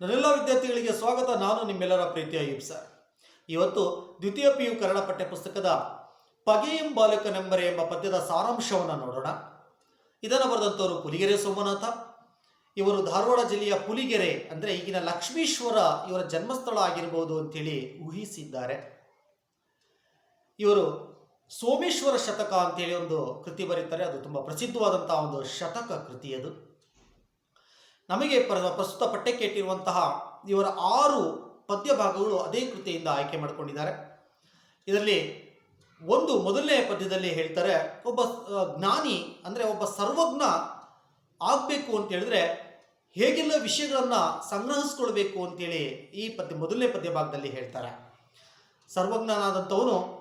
ನನ್ನೆಲ್ಲ ವಿದ್ಯಾರ್ಥಿಗಳಿಗೆ ಸ್ವಾಗತ. ನಾನು ನಿಮ್ಮೆಲ್ಲರ ಪ್ರೀತಿಯ ಸರ್. ಇವತ್ತು ದ್ವಿತೀಯ ಪಿ ಯು ಕನ್ನಡ ಪಠ್ಯಪುಸ್ತಕದ ಪಗೆಯಂ ಬಾಲಕನೆಂಬರೆ ಎಂಬ ಪದ್ಯದ ಸಾರಾಂಶವನ್ನು ನೋಡೋಣ. ಇದನ್ನು ಬರೆದಂಥವರು ಪುಲಿಗೆರೆ ಸೋಮನಾಥ. ಇವರು ಧಾರವಾಡ ಜಿಲ್ಲೆಯ ಪುಲಿಗೆರೆ ಅಂದರೆ ಈಗಿನ ಲಕ್ಷ್ಮೀಶ್ವರ ಇವರ ಜನ್ಮಸ್ಥಳ ಆಗಿರಬಹುದು ಅಂತೇಳಿ ಊಹಿಸಿದ್ದಾರೆ. ಇವರು ಸೋಮೇಶ್ವರ ಶತಕ ಅಂತೇಳಿ ಒಂದು ಕೃತಿ ಬರೀತಾರೆ. ಅದು ತುಂಬ ಪ್ರಸಿದ್ಧವಾದಂಥ ಒಂದು ಶತಕ ಕೃತಿ ಅದು. ನಮಗೆ ಪ್ರ- ಪ್ರಸ್ತುತ ಪಠ್ಯಕ್ಕೆ ಇಟ್ಟಿರುವಂತಹ ಇವರ ಆರು ಪದ್ಯ ಭಾಗಗಳು ಅದೇ ಕೃತಿಯಿಂದ ಆಯ್ಕೆ ಮಾಡಿಕೊಂಡಿದ್ದಾರೆ. ಇದರಲ್ಲಿ ಒಂದು ಮೊದಲನೇ ಪದ್ಯದಲ್ಲಿ ಹೇಳ್ತಾರೆ, ಒಬ್ಬ ಜ್ಞಾನಿ ಅಂದರೆ ಒಬ್ಬ ಸರ್ವಜ್ಞ ಆಗಬೇಕು ಅಂತ ಹೇಳಿದ್ರೆ ಹೇಗೆಲ್ಲ ವಿಷಯಗಳನ್ನು ಸಂಗ್ರಹಿಸ್ಕೊಳ್ಬೇಕು ಅಂತೇಳಿ ಈ ಪದ್ಯ, ಮೊದಲನೇ ಪದ್ಯ ಭಾಗದಲ್ಲಿ ಹೇಳ್ತಾರೆ. ಸರ್ವಜ್ಞನಾದಂಥವನು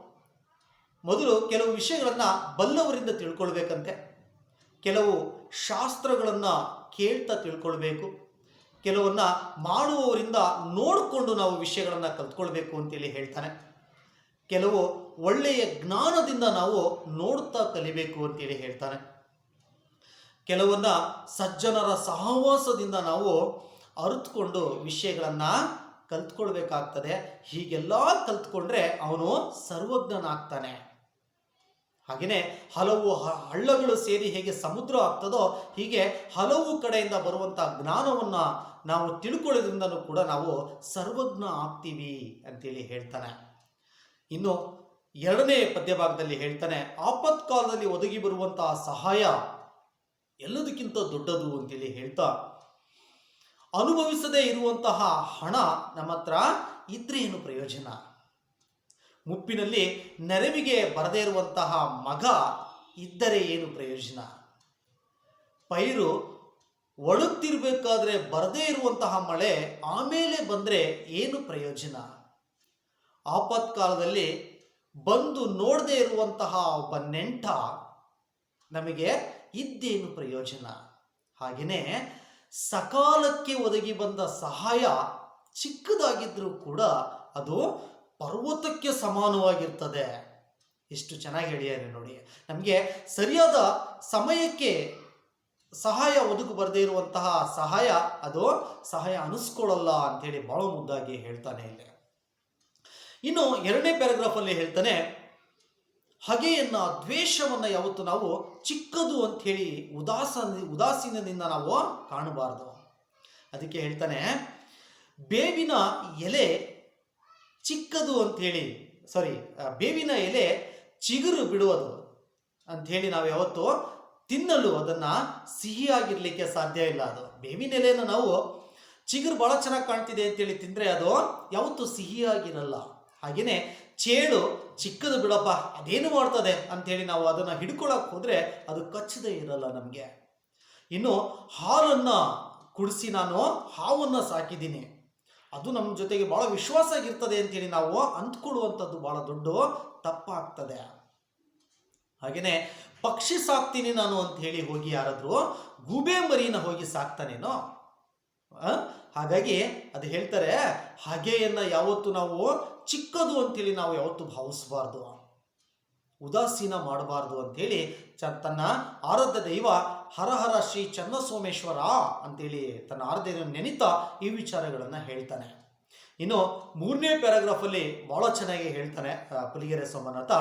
ಮೊದಲು ಕೆಲವು ವಿಷಯಗಳನ್ನು ಬಲ್ಲವರಿಂದ ತಿಳ್ಕೊಳ್ಬೇಕಂತೆ. ಕೆಲವು ಶಾಸ್ತ್ರಗಳನ್ನು ಕೇಳ್ತಾ ತಿಳ್ಕೊಳ್ಬೇಕು. ಕೆಲವನ್ನ ಮಾಡುವವರಿಂದ ನೋಡಿಕೊಂಡು ನಾವು ವಿಷಯಗಳನ್ನು ಕಲ್ತ್ಕೊಳ್ಬೇಕು ಅಂತೇಳಿ ಹೇಳ್ತಾನೆ. ಕೆಲವು ಒಳ್ಳೆಯ ಜ್ಞಾನದಿಂದ ನಾವು ನೋಡ್ತಾ ಕಲಿಬೇಕು ಅಂತೇಳಿ ಹೇಳ್ತಾನೆ. ಕೆಲವನ್ನ ಸಜ್ಜನರ ಸಹವಾಸದಿಂದ ನಾವು ಅರಿತುಕೊಂಡು ವಿಷಯಗಳನ್ನು ಕಲ್ತ್ಕೊಳ್ಬೇಕಾಗ್ತದೆ. ಹೀಗೆಲ್ಲ ಕಲ್ತ್ಕೊಂಡ್ರೆ ಅವನು ಸರ್ವಜ್ಞನಾಗ್ತಾನೆ. ಹಾಗೆಯೇ ಹಲವು ಹಳ್ಳಗಳು ಸೇರಿ ಹೇಗೆ ಸಮುದ್ರ ಆಗ್ತದೋ ಹೀಗೆ ಹಲವು ಕಡೆಯಿಂದ ಬರುವಂಥ ಜ್ಞಾನವನ್ನು ನಾವು ತಿಳ್ಕೊಳ್ಳೋದ್ರಿಂದಲೂ ಕೂಡ ನಾವು ಸರ್ವಜ್ಞ ಆಗ್ತೀವಿ ಅಂತೇಳಿ ಹೇಳ್ತಾನೆ. ಇನ್ನು ಎರಡನೇ ಪದ್ಯ ಭಾಗದಲ್ಲಿ ಹೇಳ್ತಾನೆ, ಆಪತ್ಕಾಲದಲ್ಲಿ ಒದಗಿ ಬರುವಂತಹ ಸಹಾಯ ಎಲ್ಲದಕ್ಕಿಂತ ದೊಡ್ಡದು ಅಂತೇಳಿ ಹೇಳ್ತಾ, ಅನುಭವಿಸದೇ ಇರುವಂತಹ ಹಣ ನಮ್ಮ ಹತ್ರ ಇದ್ರೆ ಏನು ಪ್ರಯೋಜನ? ಮುಪ್ಪಿನಲ್ಲಿ ನೆರವಿಗೆ ಬರದೇ ಇರುವಂತಹ ಮಗ ಇದ್ದರೆ ಏನು ಪ್ರಯೋಜನ? ಪೈರು ಒಳುತ್ತಿರಬೇಕಾದ್ರೆ ಬರದೇ ಇರುವಂತಹ ಮಳೆ ಆಮೇಲೆ ಬಂದರೆ ಏನು ಪ್ರಯೋಜನ? ಆಪತ್ಕಾಲದಲ್ಲಿ ಬಂದು ನೋಡದೇ ಇರುವಂತಹ ಒಬ್ಬ ನೆಂಟ ನಮಗೆ ಇದ್ದೇನು ಪ್ರಯೋಜನ? ಹಾಗೆಯೇ ಸಕಾಲಕ್ಕೆ ಒದಗಿ ಬಂದ ಸಹಾಯ ಚಿಕ್ಕದಾಗಿದ್ರೂ ಕೂಡ ಅದು ಪರ್ವತಕ್ಕೆ ಸಮಾನವಾಗಿರ್ತದೆ. ಎಷ್ಟು ಚೆನ್ನಾಗಿ ಹೇಳಿದ್ದಾರೆ ನೋಡಿ. ನಮಗೆ ಸರಿಯಾದ ಸಮಯಕ್ಕೆ ಸಹಾಯ ಒದಗು ಬರದೇ ಇರುವಂತಹ ಸಹಾಯ ಅದು ಸಹಾಯ ಅನಿಸ್ಕೊಳ್ಳಲ್ಲ ಅಂಥೇಳಿ ಬಹಳ ಮುದ್ದಾಗಿ ಹೇಳ್ತಾನೆ ಇಲ್ಲಿ. ಇನ್ನು ಎರಡನೇ ಪ್ಯಾರಾಗ್ರಾಫಲ್ಲಿ ಹೇಳ್ತಾನೆ, ಹಗೆಯನ್ನ ದ್ವೇಷವನ್ನ ಯಾವತ್ತು ನಾವು ಚಿಕ್ಕದು ಅಂತ ಹೇಳಿ ಉದಾಸ ಉದಾಸೀನದಿಂದ ನಾವು ಕಾಣಬಾರದು. ಅದಕ್ಕೆ ಹೇಳ್ತಾನೆ, ಬೇವಿನ ಎಲೆ ಚಿಕ್ಕದು ಅಂಥೇಳಿ ಸಾರಿ ಬೇವಿನ ಎಲೆ ಚಿಗುರು ಬಿಡುವುದು ಅಂಥೇಳಿ ನಾವು ಯಾವತ್ತು ತಿನ್ನಲು ಅದನ್ನು ಸಿಹಿಯಾಗಿರಲಿಕ್ಕೆ ಸಾಧ್ಯ ಇಲ್ಲ ಅದು. ಬೇವಿನ ಎಲೆಯನ್ನು ನಾವು ಚಿಗುರು ಭಾಳ ಚೆನ್ನಾಗಿ ಕಾಣ್ತಿದೆ ಅಂತೇಳಿ ತಿಂದರೆ ಅದು ಯಾವತ್ತೂ ಸಿಹಿಯಾಗಿರಲ್ಲ. ಹಾಗೆಯೇ ಚೇಳು ಚಿಕ್ಕದು ಬಿಡಪ್ಪ, ಅದೇನು ಮಾಡ್ತದೆ ಅಂಥೇಳಿ ನಾವು ಅದನ್ನು ಹಿಡ್ಕೊಳಕ್ಕೆ ಹೋದರೆ ಅದು ಕಚ್ಚದೇ ಇರಲ್ಲ ನಮಗೆ. ಇನ್ನು ಹಾಲನ್ನು ಕುಡಿಸಿ ನಾನು ಹಾವನ್ನು ಸಾಕಿದ್ದೀನಿ. ಅದು ನಮ್ಮ ಜೊತೆಗೆ ಭಾಳ ವಿಶ್ವಾಸ ಆಗಿರ್ತದೆ ಅಂತೇಳಿ ನಾವು ಅಂದ್ಕೊಳ್ಳುವಂಥದ್ದು ಭಾಳ ದೊಡ್ಡ ತಪ್ಪಾಗ್ತದೆ. ಹಾಗೆಯೇ ಪಕ್ಷಿ ಸಾಕ್ತೀನಿ ನಾನು ಅಂತ ಹೇಳಿ ಹೋಗಿ ಯಾರಾದರೂ ಗೂಬೆ ಮರಿನ ಹೋಗಿ ಸಾಕ್ತಾನೇನೋ? ಹಾಗಾಗಿ ಅದು ಹೇಳ್ತಾರೆ, ಹಾಗೆಯನ್ನ ಯಾವತ್ತು ನಾವು ಚಿಕ್ಕದು ಅಂತೇಳಿ ನಾವು ಯಾವತ್ತು ಭಾವಿಸಬಾರ್ದು. ಉದಾಸೀನ ಮಾಡಬಾರ್ದು ಅಂಥೇಳಿ ಚ ತನ್ನ ಆರಾಧ್ಯ ದೈವ ಹರಹರ ಶ್ರೀ ಚನ್ನಸೋಮೇಶ್ವರ ಅಂತೇಳಿ ತನ್ನ ಆರಾಧ್ಯ ನೆನಿತಾ ಈ ವಿಚಾರಗಳನ್ನು ಹೇಳ್ತಾನೆ. ಇನ್ನು ಮೂರನೇ ಪ್ಯಾರಾಗ್ರಾಫಲ್ಲಿ ಭಾಳ ಚೆನ್ನಾಗಿ ಹೇಳ್ತಾನೆ ಪುಲಿಗೆರೆ ಸೋಮನಾಥ.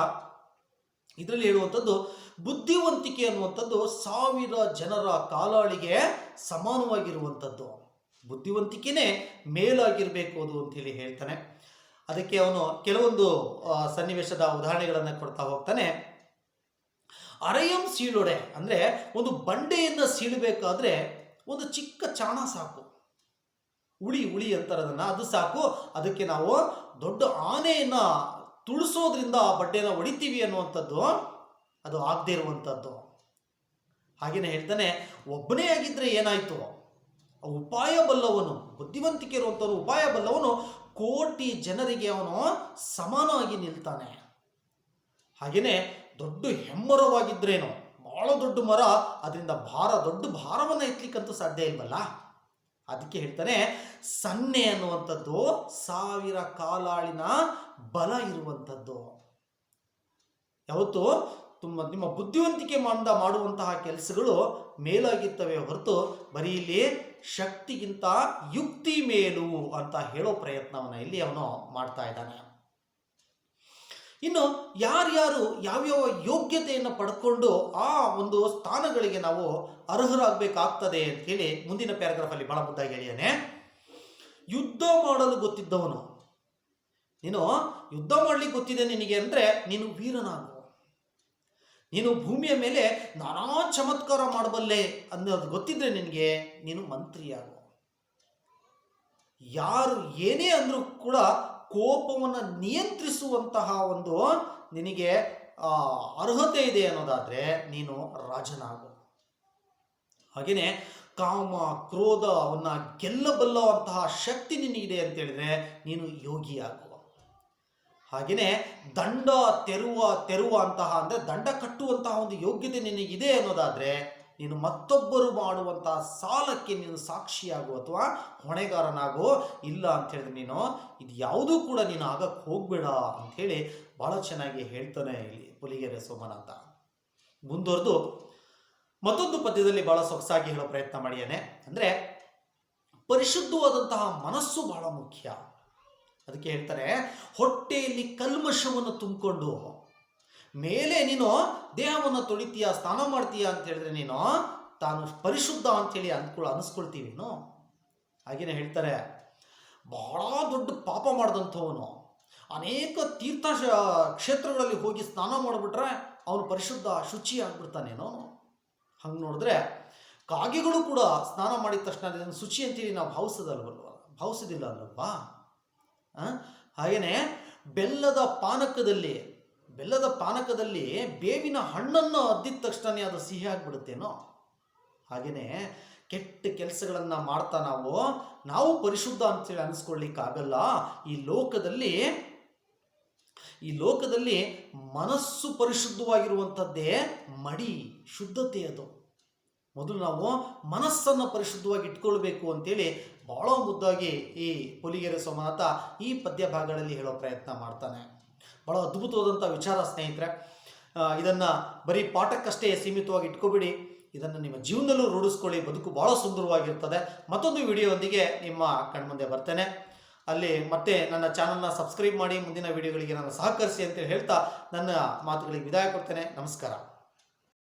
ಇದರಲ್ಲಿ ಹೇಳುವಂಥದ್ದು, ಬುದ್ಧಿವಂತಿಕೆ ಅನ್ನುವಂಥದ್ದು ಸಾವಿರ ಜನರ ಕಾಲಾಳಿಗೆ ಸಮಾನವಾಗಿರುವಂಥದ್ದು. ಬುದ್ಧಿವಂತಿಕೆನೇ ಮೇಲಾಗಿರಬೇಕು ಅದು ಅಂತೇಳಿ ಹೇಳ್ತಾನೆ. ಅದಕ್ಕೆ ಅವನು ಕೆಲವೊಂದು ಸನ್ನಿವೇಶದ ಉದಾಹರಣೆಗಳನ್ನು ಕೊಡ್ತಾ ಹೋಗ್ತಾನೆ. ಅರಯಂ ಸೀಳೊಡೆ ಅಂದರೆ ಒಂದು ಬಂಡೆಯನ್ನು ಸೀಳಬೇಕಾದ್ರೆ ಒಂದು ಚಿಕ್ಕ ಚಾಣ ಸಾಕು. ಉಳಿ ಉಳಿ ಅಂತಾರದನ್ನು ಅದು ಸಾಕು. ಅದಕ್ಕೆ ನಾವು ದೊಡ್ಡ ಆನೆಯನ್ನು ತುಳಿಸೋದ್ರಿಂದ ಆ ಬಡ್ಡೆನ ಹೊಡಿತೀವಿ ಅನ್ನುವಂಥದ್ದು, ಅದು ಆಗದೇ ಇರುವಂಥದ್ದು. ಹಾಗೆಯೇ ಹೇಳ್ತಾನೆ, ಒಬ್ಬನೇ ಆಗಿದ್ದರೆ ಏನಾಯಿತು? ಉಪಾಯ ಬಲ್ಲವನು, ಬುದ್ಧಿವಂತಿಕೆ ಇರುವಂಥವನು ಉಪಾಯ ಬಲ್ಲವನು ಕೋಟಿ ಜನರಿಗೆ ಅವನು ಸಮಾನವಾಗಿ ನಿಲ್ತಾನೆ. ಹಾಗೆಯೇ ದೊಡ್ಡ ಹೆಮ್ಮರವಾಗಿದ್ರೇನು? ಬಹಳ ದೊಡ್ಡ ಮರ, ಅದರಿಂದ ಭಾರ, ದೊಡ್ಡ ಭಾರವನ್ನು ಎತ್ತಲಿಕ್ಕಂತೂ ಸಾಧ್ಯ ಇಲ್ವಲ್ಲ? ಅದಕ್ಕೆ ಹೇಳ್ತಾನೆ, ಸನ್ನೆ ಅನ್ನುವಂಥದ್ದು ಸಾವಿರ ಕಾಲಾಳಿನ ಬಲ ಇರುವಂಥದ್ದು. ಯಾವತ್ತು? ತುಂಬ ನಿಮ್ಮ ಬುದ್ಧಿವಂತಿಕೆ ಮಾಡಿದ ಮಾಡುವಂತಹ ಕೆಲಸಗಳು ಮೇಲಾಗಿರ್ತವೆ ಹೊರತು ಬರೀ ಇಲ್ಲಿ ಶಕ್ತಿಗಿಂತ ಯುಕ್ತಿ ಮೇಲು ಅಂತ ಹೇಳೋ ಪ್ರಯತ್ನವನ್ನು ಇಲ್ಲಿ ಅವನು ಮಾಡ್ತಾ ಇದ್ದಾನೆ. ಇನ್ನು ಯಾರ್ಯಾರು ಯಾವ್ಯಾವ ಯೋಗ್ಯತೆಯನ್ನು ಪಡ್ಕೊಂಡು ಆ ಒಂದು ಸ್ಥಾನಗಳಿಗೆ ನಾವು ಅರ್ಹರಾಗಬೇಕಾಗ್ತದೆ ಅಂತೇಳಿ ಮುಂದಿನ ಪ್ಯಾರಾಗ್ರಾಫ್ ಅಲ್ಲಿ ಬಹಳ ಮುದ್ದಾಗಿ ಹೇಳಿಯಾನೆ ಯುದ್ಧ ಮಾಡಲು ಗೊತ್ತಿದ್ದವನು. ನೀನು ಯುದ್ಧ ಮಾಡ್ಲಿಕ್ಕೆ ಗೊತ್ತಿದೆ ನಿನಗೆ ಅಂದ್ರೆ ನೀನು ವೀರನಾಗು. ನೀನು ಭೂಮಿಯ ಮೇಲೆ ನಾನಾ ಚಮತ್ಕಾರ ಮಾಡಬಲ್ಲೆ ಅನ್ನೋದು ಗೊತ್ತಿದ್ರೆ ನಿನಗೆ ನೀನು ಮಂತ್ರಿಯಾಗು. ಯಾರು ಏನೇ ಅಂದರೂ ಕೂಡ ಕೋಪವನ್ನು ನಿಯಂತ್ರಿಸುವಂತಹ ಒಂದು ನಿನಗೆ ಅರ್ಹತೆ ಇದೆ ಅನ್ನೋದಾದರೆ ನೀನು ರಾಜನಾಗು. ಹಾಗೆಯೇ ಕಾಮ ಕ್ರೋಧ ಅವನ್ನ ಗೆಲ್ಲಬಲ್ಲವಂತಹ ಶಕ್ತಿ ನಿನಗಿದೆ ಅಂತ ಹೇಳಿದ್ರೆ ನೀನು ಯೋಗಿಯಾಗು. ಹಾಗೆಯೇ ದಂಡ ತೆರುವ ತೆರುವ ಅಂತಹ ಅಂದರೆ ದಂಡ ಕಟ್ಟುವಂತಹ ಒಂದು ಯೋಗ್ಯತೆ ನಿನಗಿದೆ ಅನ್ನೋದಾದರೆ ನೀನು ಮತ್ತೊಬ್ಬರು ಮಾಡುವಂತಹ ಸಾಲಕ್ಕೆ ನೀನು ಸಾಕ್ಷಿಯಾಗು ಅಥವಾ ಹೊಣೆಗಾರನಾಗು. ಇಲ್ಲ ಅಂತ ಹೇಳಿದ್ರೆ ನೀನು ಇದು ಯಾವುದೂ ಕೂಡ ನೀನು ಆಗಕ್ಕೆ ಹೋಗ್ಬೇಡ ಅಂಥೇಳಿ ಭಾಳ ಚೆನ್ನಾಗಿ ಹೇಳ್ತಾನೆ ಇಲ್ಲಿ ಪುಲಿಗೆರೆ ಅಂತ. ಮುಂದುವರೆದು ಮತ್ತೊಂದು ಪದ್ಯದಲ್ಲಿ ಬಹಳ ಸೊಗಸಾಗಿ ಹೇಳೋ ಪ್ರಯತ್ನ ಮಾಡಿಯಾನೆ ಅಂದರೆ ಪರಿಶುದ್ಧವಾದಂತಹ ಮನಸ್ಸು ಬಹಳ ಮುಖ್ಯ. ಅದಕ್ಕೆ ಹೇಳ್ತಾರೆ, ಹೊಟ್ಟೆಯಲ್ಲಿ ಕಲ್ಮಶವನ್ನು ತುಂಬಿಕೊಂಡು, ಮೇಲೆ ನೀನು ದೇಹವನ್ನು ತೊಳಿತೀಯ, ಸ್ನಾನ ಮಾಡ್ತೀಯ ಅಂತ ಹೇಳಿದ್ರೆ ನೀನು, ತಾನು ಪರಿಶುದ್ಧ ಅಂತೇಳಿ ಅನಿಸ್ಕೊಳ್ತೀವಿ ಅನಿಸ್ಕೊಳ್ತೀವಿನು ಹಾಗೇನೆ ಹೇಳ್ತಾರೆ, ಬಹಳ ದೊಡ್ಡ ಪಾಪ ಮಾಡಿದಂಥವನು. ಅನೇಕ ತೀರ್ಥ ಕ್ಷೇತ್ರಗಳಲ್ಲಿ ಹೋಗಿ ಸ್ನಾನ ಮಾಡಿಬಿಟ್ರೆ ಅವನು ಪರಿಶುದ್ಧ, ಶುಚಿ ಆಗ್ಬಿಡ್ತಾನೇನೋ ಹಂಗೆ ನೋಡಿದ್ರೆ, ಕಾಗೆಗಳು ಕೂಡ ಸ್ನಾನ ಮಾಡಿದ ತಕ್ಷಣ ಶುಚಿ ಅಂತೇಳಿ ನಾವು ಭಾವಿಸೋದಲ್ವಲ್ವ? ಭಾವಿಸೋದಿಲ್ಲ ಅಲ್ವಾ ಹಾಗೆಯೇ ಬೆಲ್ಲದ ಪಾನಕದಲ್ಲಿ ಬೆಲ್ಲದ ಪಾನಕದಲ್ಲಿ ಬೇವಿನ ಹಣ್ಣನ್ನು ಅದ್ದಿದ ತಕ್ಷಣನೇ ಅದು ಸಿಹಿ ಆಗಿಬಿಡುತ್ತೇನೋ? ಹಾಗೆಯೇ ಕೆಟ್ಟ ಕೆಲಸಗಳನ್ನು ಮಾಡ್ತಾ ನಾವು ನಾವು ಪರಿಶುದ್ಧ ಅಂತೇಳಿ ಅನಿಸ್ಕೊಳ್ಳಿಕ್ಕಾಗಲ್ಲ. ಈ ಲೋಕದಲ್ಲಿ ಈ ಲೋಕದಲ್ಲಿ ಮನಸ್ಸು ಪರಿಶುದ್ಧವಾಗಿರುವಂಥದ್ದೇ ಮಡಿ, ಶುದ್ಧತೆ ಅದು. ಮೊದಲು ನಾವು ಮನಸ್ಸನ್ನು ಪರಿಶುದ್ಧವಾಗಿ ಇಟ್ಕೊಳ್ಬೇಕು ಅಂತೇಳಿ ಬಹಳ ಮುದ್ದಾಗಿ ಈ ಪುಲಿಗೆರೆ ಸೋಮನಾಥ ಈ ಪದ್ಯ ಭಾಗಗಳಲ್ಲಿ ಹೇಳೋ ಪ್ರಯತ್ನ ಮಾಡ್ತಾನೆ. ಬಹಳ ಅದ್ಭುತವಾದಂಥ ವಿಚಾರ ಸ್ನೇಹಿತರೆ. ಇದನ್ನು ಬರೀ ಪಾಠಕ್ಕಷ್ಟೇ ಸೀಮಿತವಾಗಿ ಇಟ್ಕೊಬಿಡಿ. ಇದನ್ನು ನಿಮ್ಮ ಜೀವನದಲ್ಲೂ ರೂಢಿಸ್ಕೊಳ್ಳಿ. ಬದುಕು ಬಹಳ ಸುಂದರವಾಗಿರ್ತದೆ. ಮತ್ತೊಂದು ವಿಡಿಯೋದೊಂದಿಗೆ ನಿಮ್ಮ ಕಣ್ಮುಂದೆ ಬರ್ತೇನೆ. ಅಲ್ಲಿ ಮತ್ತೆ ನನ್ನ ಚಾನಲ್ನ ಸಬ್ಸ್ಕ್ರೈಬ್ ಮಾಡಿ, ಮುಂದಿನ ವಿಡಿಯೋಗಳಿಗೆ ನಾನು ಸಹಕರಿಸಿ ಅಂತೇಳಿ ಹೇಳ್ತಾ ನನ್ನ ಮಾತುಗಳಿಗೆ ವಿದಾಯ ಕೊಡ್ತೇನೆ. ನಮಸ್ಕಾರ.